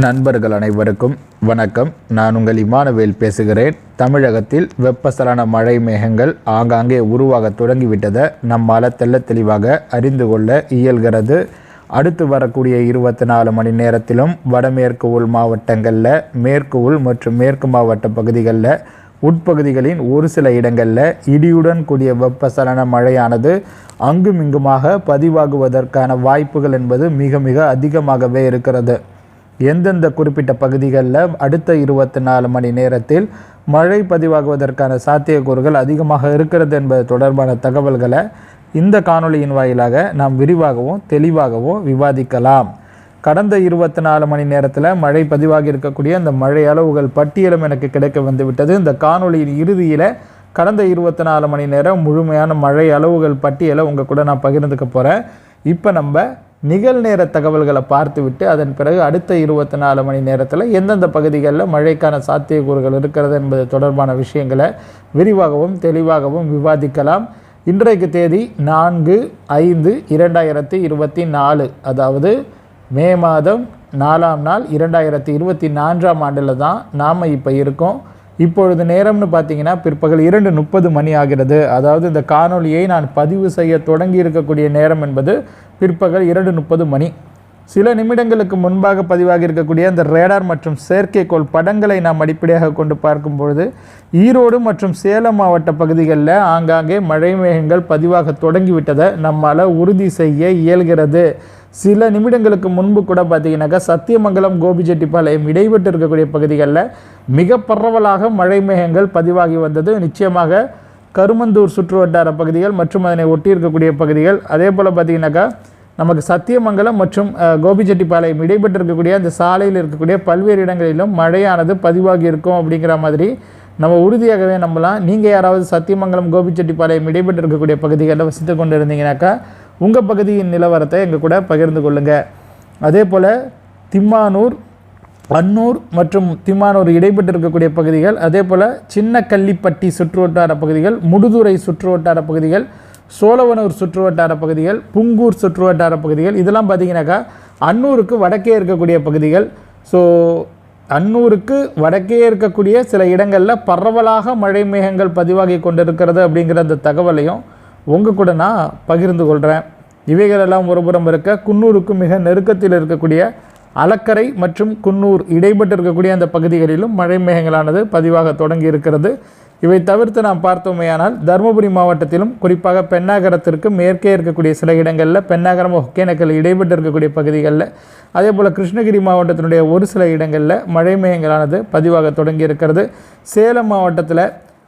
நண்பர்கள் அனைவருக்கும் வணக்கம். நான் உங்கள் இமானுவேல் பேசுகிறேன். தமிழகத்தில் வெப்பசலன மழை மேகங்கள் ஆங்காங்கே உருவாக தொடங்கிவிட்டதை நம்மால் தெல்ல தெளிவாக அறிந்து கொள்ள இயல்கிறது. அடுத்து வரக்கூடிய இருபத்தி நாலு மணி நேரத்திலும் வடமேற்கு உள் மாவட்டங்களில் மேற்கு உள் மற்றும் மேற்கு மாவட்ட பகுதிகளில் உட்பகுதிகளின் ஒரு சில இடங்களில் இடியுடன் கூடிய வெப்பசலன மழையானது அங்குமிங்குமாக பதிவாகுவதற்கான வாய்ப்புகள் என்பது மிக மிக அதிகமாகவே இருக்கிறது. எந்தெந்த குறிப்பிட்ட பகுதிகளில் அடுத்த இருபத்தி நாலு மணி நேரத்தில் மழை பதிவாகுவதற்கான சாத்தியக்கூறுகள் அதிகமாக இருக்கிறது என்பது தொடர்பான தகவல்களை இந்த காணொளியின் வாயிலாக நாம் விரிவாகவும் தெளிவாகவும் விவாதிக்கலாம். கடந்த இருபத்தி நாலு மணி நேரத்தில் மழை பதிவாகி இருக்கக்கூடிய அந்த மழை அளவுகள் பட்டியலும் எனக்கு கிடைக்க வந்துவிட்டது. இந்த காணொளியின் இறுதியில் கடந்த இருபத்தி நாலு மணி நேரம் முழுமையான மழை அளவுகள் பட்டியலை உங்கள் கூட நான் பகிர்ந்துக்க போகிறேன் இப்போ நம்ம நிகழ்நேர தகவல்களை பார்த்துவிட்டு அதன் பிறகு அடுத்த இருபத்தி நாலு மணி நேரத்தில் எந்தெந்த பகுதிகளில் மழைக்கான சாத்தியக்கூறுகள் இருக்கிறது என்பது தொடர்பான விஷயங்களை விரிவாகவும் தெளிவாகவும் விவாதிக்கலாம். இன்றைக்கு தேதி நான்கு ஐந்து இரண்டாயிரத்தி இருபத்தி நாலு. அதாவது மே மாதம் நாலாம் நாள் இரண்டாயிரத்தி இருபத்தி நான்காம் ஆண்டில் தான் நாம் இப்போ இருக்கோம். இப்பொழுது நேரம்னு பார்த்தீங்கன்னா பிற்பகல் இரண்டு முப்பது மணி ஆகிறது. அதாவது இந்த காணொளியை நான் பதிவு செய்ய தொடங்கி இருக்கக்கூடிய நேரம் என்பது பிற்பகல் இரண்டு முப்பது மணி. சில நிமிடங்களுக்கு முன்பாக பதிவாகி இருக்கக்கூடிய அந்த ரேடார் மற்றும் செயற்கைக்கோள் படங்களை நாம் அடிப்படையாக கொண்டு பார்க்கும் பொழுது ஈரோடு மற்றும் சேலம் மாவட்ட பகுதிகளில் ஆங்காங்கே மழை மேகங்கள் பதிவாக தொடங்கிவிட்டதை நம்மால் உறுதி செய்ய இயல்கிறது. சில நிமிடங்களுக்கு முன்பு கூட பார்த்தீங்கன்னாக்கா சத்தியமங்கலம் கோபிச்செட்டிப்பாளையம் இடைப்பட்டு இருக்கக்கூடிய பகுதிகளில் மிக பரவலாக மழை மேகங்கள் பதிவாகி வந்தது. நிச்சயமாக கருமந்தூர் சுற்று வட்டார பகுதிகள் மற்றும் அதனை ஒட்டி இருக்கக்கூடிய பகுதிகள். அதே போல் பார்த்தீங்கன்னாக்கா நமக்கு சத்தியமங்கலம் மற்றும் கோபிச்செட்டிப்பாளையம் இடைப்பட்டு இருக்கக்கூடிய அந்த சாலையில் இருக்கக்கூடிய பல்வேறு இடங்களிலும் மழையானது பதிவாகி இருக்கும் அப்படிங்கிற மாதிரி நம்ம உறுதியாகவே நம்பலாம். நீங்கள் யாராவது சத்தியமங்கலம் கோபிச்செட்டிப்பாளையம் இடைப்பட்டு இருக்கக்கூடிய பகுதிகளில் வசித்து கொண்டு இருந்தீங்கன்னாக்கா உங்கள் பகுதியின் நிலவரத்தை எங்கள் கூட பகிர்ந்து கொள்ளுங்கள் அதே போல் திம்மானூர் அன்னூர் மற்றும் திம்மானூர் இடைப்பட்டு இருக்கக்கூடிய பகுதிகள் அதே போல் சின்ன கள்ளிப்பட்டி சுற்றுவட்டார பகுதிகள் முடுதுறை சுற்றுவட்டார பகுதிகள் சோழவனூர் சுற்றுவட்டார பகுதிகள் புங்கூர் சுற்றுவட்டார பகுதிகள் இதெல்லாம் பார்த்தீங்கன்னாக்கா அன்னூருக்கு வடக்கே இருக்கக்கூடிய பகுதிகள். ஸோ அன்னூருக்கு வடக்கே இருக்கக்கூடிய சில இடங்களில் பரவலாக மழை மேகங்கள் பதிவாகி கொண்டிருக்கிறது அப்படிங்கிற அந்த தகவலையும் உங்கள் கூட நான் பகிர்ந்து கொள்கிறேன் இவைகளெல்லாம் ஒருபுறம் இருக்க குன்னூருக்கு மிக நெருக்கத்தில் இருக்கக்கூடிய அலக்கரை மற்றும் குன்னூர் இடைப்பட்டு இருக்கக்கூடிய அந்த பகுதிகளிலும் மழை மேகங்களானது பதிவாக தொடங்கி இருக்கிறது. இவை தவிர்த்து நாம் பார்த்தோமேயானால் தருமபுரி மாவட்டத்திலும் குறிப்பாக பெண்ணாகரத்திற்கு மேற்கே இருக்கக்கூடிய சில இடங்களில் பெண்ணாகரம் ஒகேனக்கல் இடைப்பட்டு இருக்கக்கூடிய பகுதிகளில் அதே போல் கிருஷ்ணகிரி மாவட்டத்தினுடைய ஒரு சில இடங்களில் மழை மேகங்களானது பதிவாக தொடங்கி இருக்கிறது. சேலம் மாவட்டத்தில்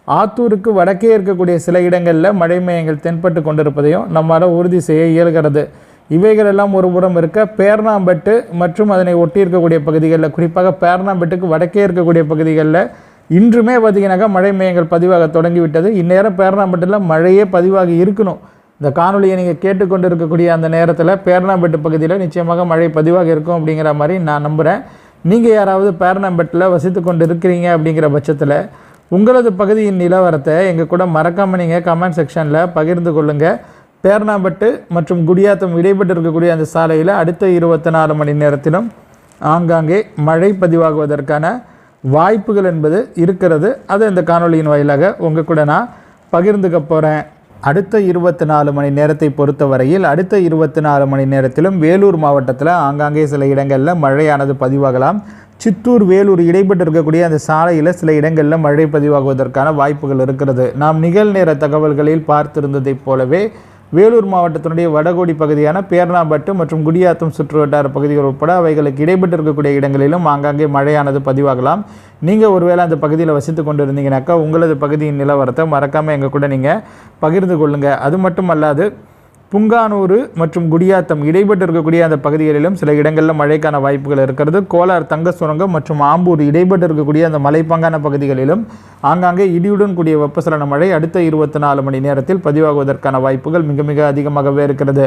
ஆத்தூருக்கு வடக்கே இருக்கக்கூடிய சில இடங்களில் மழை மேகங்கள் தென்பட்டு கொண்டிருப்பதையும் நம்மால் உறுதி செய்ய இயல்கிறது. இவைகளெல்லாம் ஒரு புறம் இருக்க பேர்ணாம்பட்டு மற்றும் அதனை ஒட்டி இருக்கக்கூடிய பகுதிகளில் குறிப்பாக பேர்ணாம்பட்டுக்கு வடக்கே இருக்கக்கூடிய பகுதிகளில் இன்றுமே பார்த்திங்கனாக்கா மழை மேகங்கள் பதிவாக தொடங்கிவிட்டது. இந்நேரம் பேர்ணாம்பட்டில் மழையே பதிவாகி இருக்கணும். இந்த காணொலியை நீங்கள் கேட்டுக்கொண்டு இருக்கக்கூடிய அந்த நேரத்தில் பேர்ணாம்பட்டு பகுதியில் நிச்சயமாக மழை பதிவாக இருக்கும் அப்படிங்கிற மாதிரி நான் நம்புகிறேன் நீங்கள் யாராவது பேர்ணாம்பட்டில் வசித்து கொண்டு இருக்கிறீங்க அப்படிங்கிற பட்சத்தில் உங்களது பகுதியின் நிலவரத்தை எங்கள் கூட மறக்காமல் நீங்கள் கமெண்ட் செக்ஷனில் பகிர்ந்து கொள்ளுங்கள் பேர்ணாம்பட்டு மற்றும் குடியாத்தம் இடைப்பட்டு இருக்கக்கூடிய அந்த சாலையில் அடுத்த இருபத்தி நாலு மணி நேரத்திலும் ஆங்காங்கே மழை பதிவாகுவதற்கான வாய்ப்புகள் என்பது இருக்கிறது. அதை இந்த காணொளியின் வாயிலாக உங்கள் கூட நான் பகிர்ந்துக்க போகிறேன் அடுத்த இருபத்தி நாலு மணி நேரத்தை பொறுத்தவரையில் அடுத்த இருபத்தி நாலு மணி நேரத்திலும் வேலூர் மாவட்டத்தில் ஆங்காங்கே சில இடங்களில் மழையானது பதிவாகலாம். சித்தூர் வேலூர் இடைப்பட்டு இருக்கக்கூடிய அந்த சாலையில் சில இடங்களில் மழை பதிவாகுவதற்கான வாய்ப்புகள் இருக்கிறது. நாம் நிகழ்நேர தகவல்களில் பார்த்திருந்ததைப் போலவே வேலூர் மாவட்டத்தினுடைய வடகோடி பகுதியான பேர்ணாம்பட்டு மற்றும் குடியாத்தம் சுற்றுவட்டார பகுதிகள் உட்பட அவைகளுக்கு இடைப்பட்டு இருக்கக்கூடிய இடங்களிலும் ஆங்காங்கே மழையானது பதிவாகலாம். நீங்கள் ஒருவேளை அந்த பகுதியில் வசித்து கொண்டு இருந்தீங்கன்னாக்கா உங்களது பகுதியின் நிலவரத்தை மறக்காமல் எங்கள் கூட நீங்கள் பகிர்ந்து கொள்ளுங்கள் அது மட்டும் அல்லாது புங்கானூர் மற்றும் குடியாத்தம் இடைப்பட்டு இருக்கக்கூடிய அந்த பகுதிகளிலும் சில இடங்களில் மழைக்கான வாய்ப்புகள் இருக்கிறது. கோலார் தங்க சுரங்கம் மற்றும் ஆம்பூர் இடைப்பட்டு இருக்கக்கூடிய அந்த மலைப்பாங்கான பகுதிகளிலும் ஆங்காங்கே இடியுடன் கூடிய வெப்பசலன மழை அடுத்த இருபத்தி நாலு மணி நேரத்தில் பதிவாகுவதற்கான வாய்ப்புகள் மிக மிக அதிகமாகவே இருக்கிறது.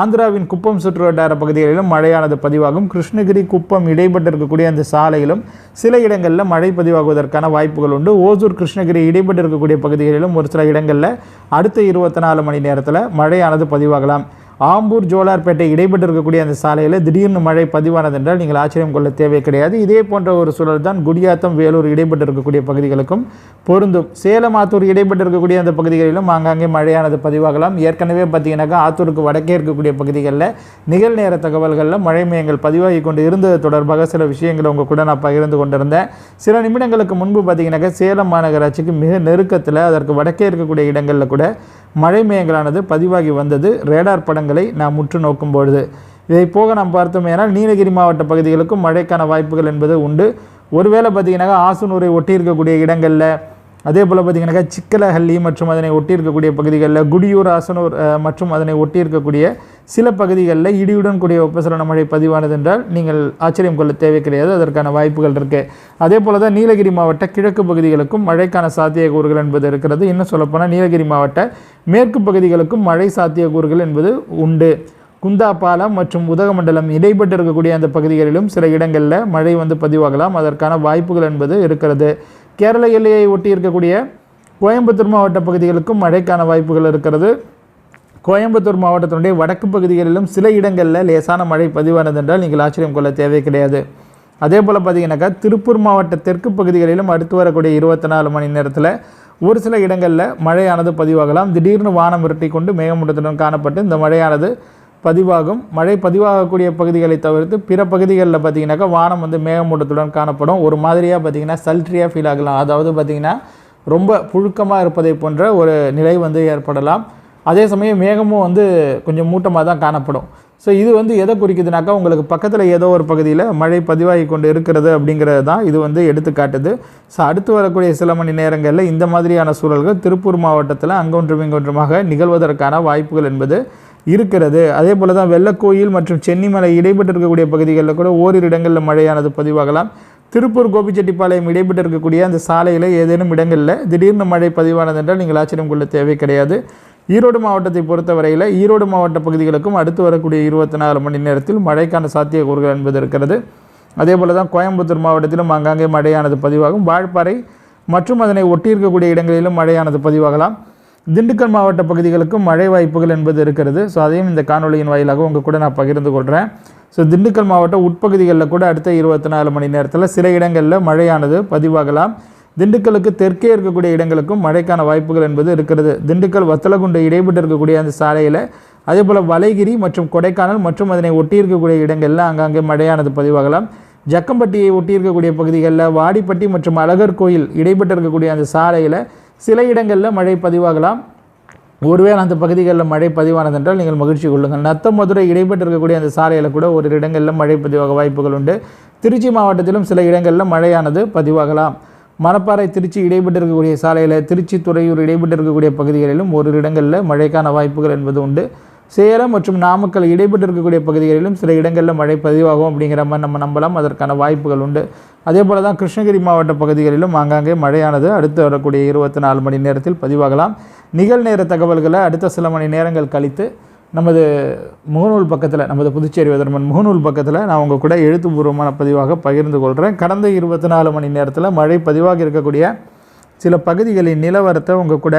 ஆந்திராவின் குப்பம் சுற்று வட்டார பகுதிகளிலும் மழையானது பதிவாகும். கிருஷ்ணகிரி குப்பம் இடைப்பட்டு இருக்கக்கூடிய அந்த சாலையிலும் சில இடங்களில் மழை பதிவாகுவதற்கான வாய்ப்புகள் உண்டு. ஓசூர் கிருஷ்ணகிரி இடைப்பட்டு இருக்கக்கூடிய பகுதிகளிலும் ஒரு சில இடங்களில் அடுத்த இருபத்தி நாலு மணி நேரத்தில் மழையானது பதிவாகலாம். ஆம்பூர் ஜோலார்பேட்டை இடைப்பட்டு இருக்கக்கூடிய அந்த சாலையில் திடீர்னு மழை பதிவானது என்றால் நீங்கள் ஆச்சரியம் கொள்ள தேவை கிடையாது. இதே போன்ற ஒரு சூழல் தான் குடியாத்தம் வேலூர் இடைப்பட்டு இருக்கக்கூடிய பகுதிகளுக்கும் பொருந்தும். சேலம் ஆத்தூர் இடைப்பட்டு இருக்கக்கூடிய அந்த பகுதிகளிலும் ஆங்காங்கே மழையானது பதிவாகலாம். ஏற்கனவே பார்த்தீங்கன்னாக்கா ஆத்தூருக்கு வடக்கே இருக்கக்கூடிய பகுதிகளில் நிகழ்நேர தகவல்களில் மழை மையங்கள் பதிவாகி கொண்டு இருந்தது தொடர்பாக சில விஷயங்களை உங்கள் கூட நான் பகிர்ந்து கொண்டிருந்தேன். சில நிமிடங்களுக்கு முன்பு பார்த்தீங்கன்னாக்கா சேலம் மாநகராட்சிக்கு மிக நெருக்கத்தில் அதற்கு வடக்கே இருக்கக்கூடிய இடங்களில் கூட மழை மையங்களானது பதிவாகி வந்தது. ரேடார் படங்கள் நாம் முற்று நோக்கும் பொழுது. இதை போக நாம் பார்த்தோம் ஏனால் நீலகிரி மாவட்ட பகுதிகளுக்கும் மழைக்கான வாய்ப்புகள் என்பது உண்டு. ஒருவேளை பார்த்தீங்கன்னாக்கா ஆசனூரை ஒட்டி இருக்கக்கூடிய இடங்களில் அதே போல் பார்த்தீங்கன்னாக்கா சிக்கலஹள்ளி மற்றும் அதனை ஒட்டி இருக்கக்கூடிய பகுதிகளில் குடியூர் ஆசனூர் மற்றும் அதனை ஒட்டி இருக்கக்கூடிய சில பகுதிகளில் இடியுடன் கூடிய வெப்பசலன மழை பதிவானது என்றால் நீங்கள் ஆச்சரியம் கொள்ள தேவை கிடையாது அதற்கான வாய்ப்புகள் இருக்குது அதே போல தான் நீலகிரி மாவட்ட கிழக்கு பகுதிகளுக்கும் மழைக்கான சாத்தியக்கூறுகள் என்பது இருக்கிறது. இன்னும் சொல்லப்போனால் நீலகிரி மாவட்ட மேற்கு பகுதிகளுக்கும் மழை சாத்தியக்கூறுகள் என்பது உண்டு. குந்தாபாலம் மற்றும் உதகமண்டலம் இடைப்பட்டு இருக்கக்கூடிய அந்த பகுதிகளிலும் சில இடங்களில் மழை வந்து பதிவாகலாம். அதற்கான வாய்ப்புகள் என்பது இருக்கிறது. கேரள எல்லையை ஒட்டி இருக்கக்கூடிய கோயம்புத்தூர் மாவட்ட பகுதிகளுக்கும் மழைக்கான வாய்ப்புகள் இருக்கிறது. கோயம்புத்தூர் மாவட்டத்தினுடைய வடக்கு பகுதிகளிலும் சில இடங்களில் லேசான மழை பதிவானது என்றால் நீங்கள் ஆச்சரியம் கொள்ள தேவை கிடையாது. அதே போல் பார்த்தீங்கன்னாக்கா திருப்பூர் மாவட்ட தெற்கு பகுதிகளிலும் அடுத்து வரக்கூடிய இருபத்தி நாலு மணி நேரத்தில் ஒரு சில இடங்களில் மழையானது பதிவாகலாம். திடீர்னு வானம் விரட்டி கொண்டு மேகமூட்டத்துடன் காணப்பட்டு இந்த மழையானது பதிவாகும். மழை பதிவாகக்கூடிய பகுதிகளை தவிர்த்து பிற பகுதிகளில் பார்த்தீங்கன்னாக்கா வானம் வந்து மேகமூட்டத்துடன் காணப்படும். ஒரு மாதிரியாக பார்த்தீங்கன்னா சல்ட்ரியாக ஃபீல் ஆகலாம். அதாவது பார்த்திங்கன்னா ரொம்ப புழுக்கமாக இருப்பதை போன்ற ஒரு நிலை வந்து ஏற்படலாம். அதே சமயம் மேகமும் வந்து கொஞ்சம் மூட்டமாக தான் காணப்படும். ஸோ இது வந்து எதை குறிக்குதுனாக்கா உங்களுக்கு பக்கத்தில் ஏதோ ஒரு பகுதியில் மழை பதிவாகி கொண்டு இருக்கிறது அப்படிங்கிறது தான் இது வந்து எடுத்துக்காட்டுது ஸோ அடுத்து வரக்கூடிய சில மணி நேரங்களில் இந்த மாதிரியான சூழல்கள் திருப்பூர் மாவட்டத்தில் அங்கொன்றும் இங்கொன்றுமாக நிகழ்வதற்கான வாய்ப்புகள் என்பது இருக்கிறது. அதே போல தான் வெள்ளக்கோயில் மற்றும் சென்னிமலை இடைப்பட்டு இருக்கக்கூடிய பகுதிகளில் கூட ஓரிரு இடங்களில் மழையானது பதிவாகலாம். திருப்பூர் கோபிச்செட்டிப்பாளையம் இடைப்பட்டு இருக்கக்கூடிய அந்த சாலையில் ஏதேனும் இடங்களில் திடீர்னு மழை பதிவானது என்றால் நீங்கள் ஆச்சரியம் கொள்ள தேவை கிடையாது. ஈரோடு மாவட்டத்தை பொறுத்தவரையில் ஈரோடு மாவட்ட பகுதிகளுக்கும் அடுத்து வரக்கூடிய இருபத்தி நாலு மணி நேரத்தில் மழைக்கான சாத்தியக்கூறுகள் என்பது இருக்கிறது. அதே போல தான் கோயம்புத்தூர் மாவட்டத்திலும் அங்கங்கே மழையானது பதிவாகும். வாழ்ப்பாறை மற்றும் அதனை ஒட்டி இருக்கக்கூடிய இடங்களிலும் மழையானது பதிவாகலாம். திண்டுக்கல் மாவட்ட பகுதிகளுக்கும் மழை வாய்ப்புகள் என்பது இருக்கிறது. ஸோ அதையும் இந்த காணொளியின் வாயிலாக உங்கள் கூட நான் பகிர்ந்து கொள்கிறேன் ஸோ திண்டுக்கல் மாவட்ட உட்பகுதிகளில் கூட அடுத்த இருபத்தி நாலு மணி நேரத்தில் சில இடங்களில் மழையானது பதிவாகலாம். திண்டுக்கலுக்கு தெற்கே இருக்கக்கூடிய இடங்களுக்கும் மழைக்கான வாய்ப்புகள் என்பது இருக்கிறது. திண்டுக்கல் வத்தலகுண்டு இடைப்பட்டு இருக்கக்கூடிய அந்த சாலையில் அதே போல் வலைகிரி மற்றும் கொடைக்கானல் மற்றும் அதனை ஒட்டி இருக்கக்கூடிய இடங்களில் அங்கங்கே மழையானது பதிவாகலாம். ஜக்கம்பட்டியை ஒட்டி இருக்கக்கூடிய பகுதிகளில் வாடிப்பட்டி மற்றும் அழகர் கோயில் இடைப்பட்டு இருக்கக்கூடிய அந்த சாலையில் சில இடங்களில் மழை பதிவாகலாம். ஒருவேளை அந்த பகுதிகளில் மழை பதிவானதென்றால் நீங்கள் மகிழ்ச்சி கொள்ளுங்கள். நத்த மதுரை இடைப்பட்டு இருக்கக்கூடிய அந்த சாலையில் கூட ஒரு இடங்களில் மழை பதிவாக வாய்ப்புகள் உண்டு. திருச்சி மாவட்டத்திலும் சில இடங்களில் மழையானது பதிவாகலாம். மணப்பாறை திருச்சி இடைப்பட்டு இருக்கக்கூடிய சாலையில் திருச்சி துறையூர் இடைப்பட்டு இருக்கக்கூடிய பகுதிகளிலும் ஒரு இடங்களில் மழைக்கான வாய்ப்புகள் என்பது உண்டு. சேலம் மற்றும் நாமக்கல் இடைப்பட்டு இருக்கக்கூடிய பகுதிகளிலும் சில இடங்களில் மழை பதிவாகும் அப்படிங்கிற மாதிரி நம்ம நம்பலாம். அதற்கான வாய்ப்புகள் உண்டு. அதே போல தான் கிருஷ்ணகிரி மாவட்ட பகுதிகளிலும் ஆங்காங்கே மழையானது அடுத்து வரக்கூடிய இருபத்தி நாலு மணி நேரத்தில் பதிவாகலாம். நிகழ்நேர தகவல்களை அடுத்த சில மணி நேரங்கள் கழித்து நமது முகநூல் பக்கத்தில் நமது புதுச்சேரி வதர்மன் முகநூல் பக்கத்தில் நான் உங்கள் கூட எழுத்துப்பூர்வமான பதிவாக பகிர்ந்து கொள்கிறேன் கடந்த இருபத்தி நாலு மணி நேரத்தில் மழை பதிவாக இருக்கக்கூடிய சில பகுதிகளின் நிலவரத்தை உங்கள் கூட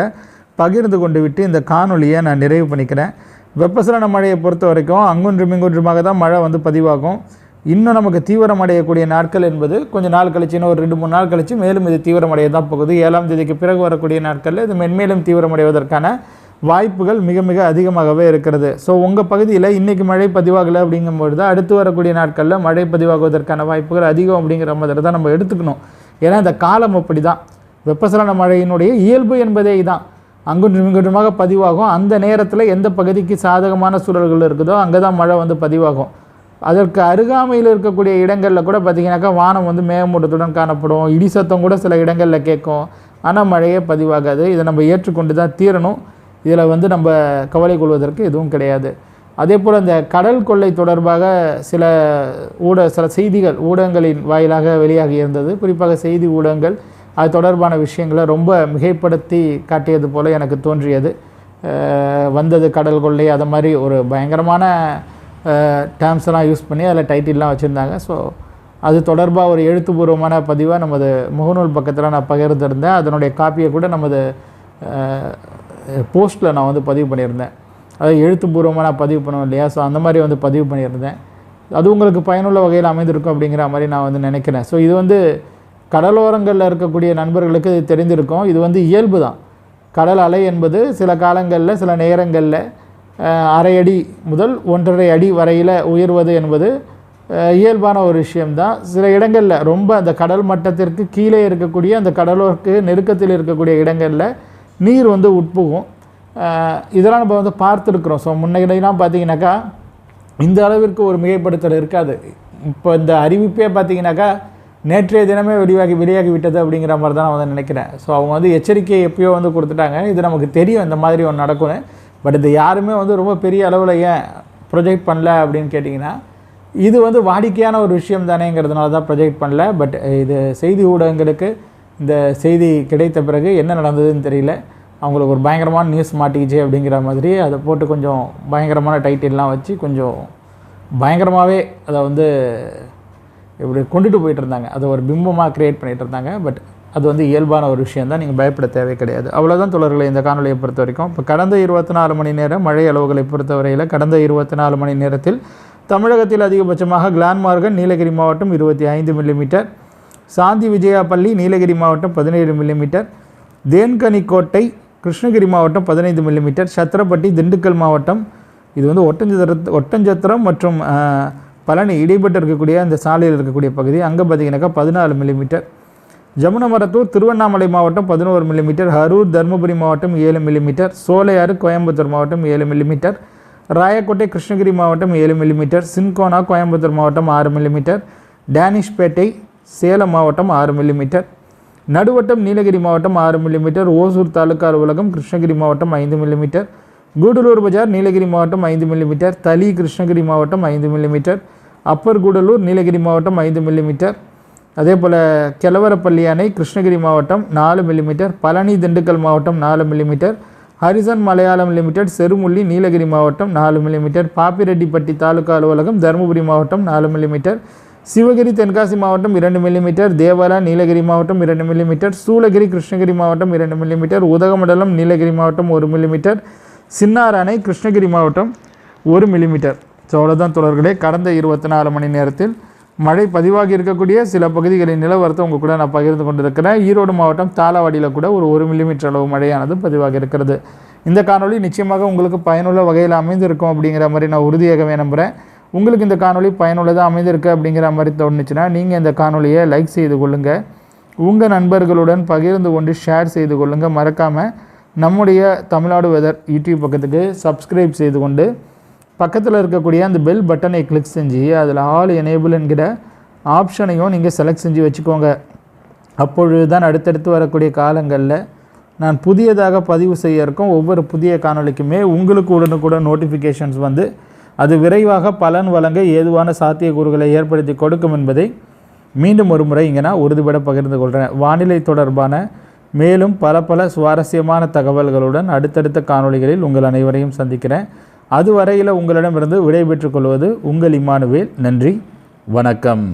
பகிர்ந்து கொண்டு விட்டு இந்த காணொலியை நான் நிறைவு பண்ணிக்கிறேன். வெப்பசலன மழையை பொறுத்த வரைக்கும் அங்குன்றும் இங்குன்றுமாக தான் மழை வந்து பதிவாகும். இன்னும் நமக்கு தீவிரமடையக்கூடிய நாட்கள் என்பது கொஞ்சம் நாள் கழிச்சு இன்னும் ஒரு ரெண்டு மூணு நாள் கழிச்சு மேலும் இது தீவிரமடைய தான் போகுது. ஏழாம் தேதிக்கு பிறகு வரக்கூடிய நாட்களில் இது மென்மேலும் தீவிரமடைவதற்கான வாய்ப்புகள் மிக மிக அதிகமாகவே இருக்கிறது. ஸோ உங்கள் பகுதியில் இன்றைக்கி மழை பதிவாகலை அப்படிங்கும்பொழுது அடுத்து வரக்கூடிய நாட்களில் மழை பதிவாகுவதற்கான வாய்ப்புகள் அதிகம் அப்படிங்கிற மாதிரி தான் நம்ம எடுத்துக்கணும். ஏன்னா இந்த காலம் அப்படி தான் வெப்பசலன மழையினுடைய இயல்பு என்பதே தான் அங்குன்றும் இங்குன்றுமாக பதிவாகும். அந்த நேரத்தில் எந்த பகுதிக்கு சாதகமான சூழல்கள் இருக்குதோ அங்கே தான் மழை வந்து பதிவாகும். அதற்கு அருகாமையில் இருக்கக்கூடிய இடங்களில் கூட பார்த்திங்கனாக்கா வானம் வந்து மேகமூட்டத்துடன் காணப்படும். இடி சத்தம் கூட சில இடங்களில் கேட்கும். ஆனால் மழையே பதிவாகாது. இதை நம்ம ஏற்றுக்கொண்டு தான் தீரணும். இதில் வந்து நம்ம கவலை கொள்வதற்கு எதுவும் கிடையாது. அதே போல் இந்த கடல் கொள்ளை தொடர்பாக சில ஊட சில செய்திகள் ஊடகங்களின் வாயிலாக வெளியாகி இருந்தது. குறிப்பாக செய்தி ஊடகங்கள் அது தொடர்பான விஷயங்களை ரொம்ப மிகைப்படுத்தி காட்டியது போல் எனக்கு தோன்றியது. வந்தது கடல் கொள்ளை அது மாதிரி ஒரு பயங்கரமான டேர்ம்ஸ்லாம் யூஸ் பண்ணி அதில் டைட்டில்லாம் வச்சுருந்தாங்க. ஸோ அது தொடர்பாக ஒரு எழுத்துப்பூர்வமான பதிவாக நமது முகநூல் பக்கத்தில் நான் பகிர்ந்திருந்தேன். அதனுடைய காப்பியை கூட நமது போஸ்ட்டில் நான் வந்து பதிவு பண்ணியிருந்தேன். அதாவது எழுத்துப்பூர்வமாக நான் பதிவு பண்ணுவேன் இல்லையா? ஸோ அந்த மாதிரி வந்து பதிவு பண்ணியிருந்தேன். அது உங்களுக்கு பயனுள்ள வகையில் அமைந்திருக்கும் அப்படிங்கிற மாதிரி நான் வந்து நினைக்கிறேன். ஸோ இது வந்து கடலோரங்களில் இருக்கக்கூடிய நண்பர்களுக்கு இது தெரிந்திருக்கும். இது வந்து இயல்பு தான். கடல் அலை என்பது சில காலங்களில் சில நேரங்களில் அரை அடி முதல் ஒன்றரை அடி வரையில் உயர்வது என்பது இயல்பான ஒரு விஷயம்தான் சில இடங்களில் ரொம்ப அந்த கடல் மட்டத்திற்கு கீழே இருக்கக்கூடிய அந்த கடலோருக்கு நெருக்கத்தில் இருக்கக்கூடிய இடங்களில் நீர் வந்து உட்புகும். இதெல்லாம் நம்ம வந்து பார்த்துருக்குறோம். ஸோ முன்னாடிலாம் பார்த்தீங்கன்னாக்கா இந்த அளவிற்கு ஒரு மிகைப்படுத்தல் இருக்காது. இப்போ இந்த அறிவிப்பே பார்த்தீங்கன்னாக்கா நேற்றைய தினமே வெளியாகி வெளியாகி விட்டது அப்படிங்கிற மாதிரி தான் நான் வந்து நினைக்கிறேன். ஸோ அவங்க வந்து எச்சரிக்கையை எப்பயோ வந்து கொடுத்துட்டாங்க. இது நமக்கு தெரியும் இந்த மாதிரி ஒன்று நடக்கும்னு. பட் இது யாருமே வந்து ரொம்ப பெரிய அளவில் ஏன் ப்ரொஜெக்ட் பண்ணல அப்படின்னு கேட்டிங்கன்னா இது வந்து வாடிக்கையான ஒரு விஷயம் தானேங்கிறதுனால தான் ப்ரொஜெக்ட் பண்ணல. பட் இது செய்தி ஊடகங்களுக்கு இந்த செய்தி கிடைத்த பிறகு என்ன நடந்ததுன்னு தெரியல. அவங்களுக்கு ஒரு பயங்கரமான நியூஸ் மாட்டிக்கிச்சு அப்படிங்கிற மாதிரி அதை போட்டு கொஞ்சம் பயங்கரமான டைட்டில்லாம் வச்சு கொஞ்சம் பயங்கரமாகவே அதை வந்து இப்படி கொண்டுட்டு போயிட்டு இருந்தாங்க. அதை ஒரு பிம்பமாக க்ரியேட் பண்ணிகிட்டு இருந்தாங்க. பட் அது வந்து இயல்பான ஒரு விஷயம் தான். நீங்கள் பயப்பட தேவை கிடையாது. அவ்வளோதான் தொடர்களை இந்த காணொலியை பொறுத்த வரைக்கும். இப்போ கடந்த இருபத்தி நாலு மணி நேரம் மழை அளவுகளை பொறுத்தவரையில் கடந்த இருபத்தி நாலு மணி நேரத்தில் தமிழகத்தில் அதிகபட்சமாக கிளான்மார்கன் நீலகிரி மாவட்டம் இருபத்தி ஐந்து மில்லிமீட்டர் சாந்தி விஜயாப்பள்ளி நீலகிரி மாவட்டம் பதினேழு மில்லிமீட்டர் தேன்கனிக்கோட்டை கிருஷ்ணகிரி மாவட்டம் பதினைந்து மில்லிமீட்டர் சத்திரப்பட்டி திண்டுக்கல் மாவட்டம். இது வந்து ஒட்டஞ்சத்திர ஒட்டஞ்சத்திரம் மற்றும் பழனி இடைப்பட்டு இருக்கக்கூடிய அந்த சாலையில் இருக்கக்கூடிய பகுதி. அங்கே பார்த்தீங்கன்னாக்கா பதினாலு மில்லிமீட்டர் ஜமுனமரத்தூர் திருவண்ணாமலை மாவட்டம் பதினோரு மில்லிமீட்டர் அரூர் தருமபுரி மாவட்டம் ஏழு மில்லிமீட்டர் சோலையாறு கோயம்புத்தூர் மாவட்டம் ஏழு மில்லிமீட்டர் ராயக்கோட்டை கிருஷ்ணகிரி மாவட்டம் ஏழு மில்லிமீட்டர் சின்கோனா கோயம்புத்தூர் மாவட்டம் ஆறு மில்லிமீட்டர் டேனிஷ்பேட்டை சேலம் மாவட்டம் ஆறு மில்லிமீட்டர் நடுவட்டம் நீலகிரி மாவட்டம் ஆறு மில்லிமீட்டர் ஓசூர் தாலுக்கா அலுவலகம் கிருஷ்ணகிரி மாவட்டம் ஐந்து மில்லிமீட்டர் கூடலூர் பஜார் நீலகிரி மாவட்டம் ஐந்து மில்லிமீட்டர் தளி கிருஷ்ணகிரி மாவட்டம் ஐந்து மில்லிமீட்டர் அப்பர் கூடலூர் நீலகிரி மாவட்டம் ஐந்து மில்லிமீட்டர் அதே போல் கெலவரப்பள்ளி அணை கிருஷ்ணகிரி மாவட்டம் நாலு மில்லிமீட்டர் பழனி திண்டுக்கல் மாவட்டம் நாலு millimetre Harrison Malayalam limited Cherumulli Nilgiri மாவட்டம் நாலு மில்லிமீட்டர் பாப்பிரெட்டிப்பட்டி தாலுகா அலுவலகம் தருமபுரி மாவட்டம் நாலு மில்லிமீட்டர் சிவகிரி தென்காசி மாவட்டம் இரண்டு மில்லிமீட்டர் தேவாரா நீலகிரி மாவட்டம் இரண்டு மில்லிமீட்டர் சூளகிரி கிருஷ்ணகிரி மாவட்டம் இரண்டு மில்லிமீட்டர் உதகமண்டலம் நீலகிரி மாவட்டம் ஒரு மில்லிமீட்டர் சின்னார் அணை கிருஷ்ணகிரி மாவட்டம் ஒரு மில்லிமீட்டர் ஸோ அவ்வளோதான் தொடர்களே. கடந்த இருபத்தி நாலு மணி நேரத்தில் மழை பதிவாகி இருக்கக்கூடிய சில பகுதிகளின் நிலவரத்தை உங்கள் கூட நான் பகிர்ந்து கொண்டிருக்கிறேன். ஈரோடு மாவட்டம் தாளவாடியில் கூட ஒரு ஒரு மில்லிமீட்டர் அளவு மழையானது பதிவாக இருக்கிறது. இந்த காணொளி நிச்சயமாக உங்களுக்கு பயனுள்ள வகையில் அமைந்திருக்கும் அப்படிங்கிற மாதிரி நான் உறுதியாகவே நம்புகிறேன் உங்களுக்கு இந்த காணொளி பயனுள்ளதாக அமைந்திருக்கு அப்படிங்கிற மாதிரி தோணுச்சுன்னா நீங்கள் இந்த காணொளியை லைக் செய்து கொள்ளுங்கள் உங்கள் நண்பர்களுடன் பகிர்ந்து கொண்டு ஷேர் செய்து கொள்ளுங்கள் மறக்காமல் நம்முடைய தமிழ்நாடு வெதர் யூடியூப் பக்கத்துக்கு சப்ஸ்கிரைப் செய்து கொண்டு பக்கத்தில் இருக்கக்கூடிய அந்த பெல் பட்டனை கிளிக் செஞ்சு அதில் ஆல் எனேபிள் என்கிற ஆப்ஷனையும் நீங்கள் செலக்ட் செஞ்சு வச்சுக்கோங்க. அப்பொழுது தான் அடுத்தடுத்து வரக்கூடிய காலங்களில் நான் புதியதாக பதிவு செய்ய இருக்கும் ஒவ்வொரு புதிய காணொளிக்குமே உங்களுக்கு உடனுக்குடன் நோட்டிஃபிகேஷன்ஸ் வந்து அது விரைவாக பலன் வழங்க ஏதுவான சாத்தியக்கூறுகளை ஏற்படுத்தி கொடுக்கும் என்பதை மீண்டும் ஒரு முறை இங்கே நான் உறுதிபட பகிர்ந்து கொள்கிறேன். வானிலை தொடர்பான மேலும் பல பல சுவாரஸ்யமான தகவல்களுடன் அடுத்தடுத்த காணொளிகளில் உங்கள் அனைவரையும் சந்திக்கிறேன். அதுவரையில் உங்களிடமிருந்து விடைபெற்றுக் கொள்வது உங்கள் இமானுவேல். நன்றி. வணக்கம்.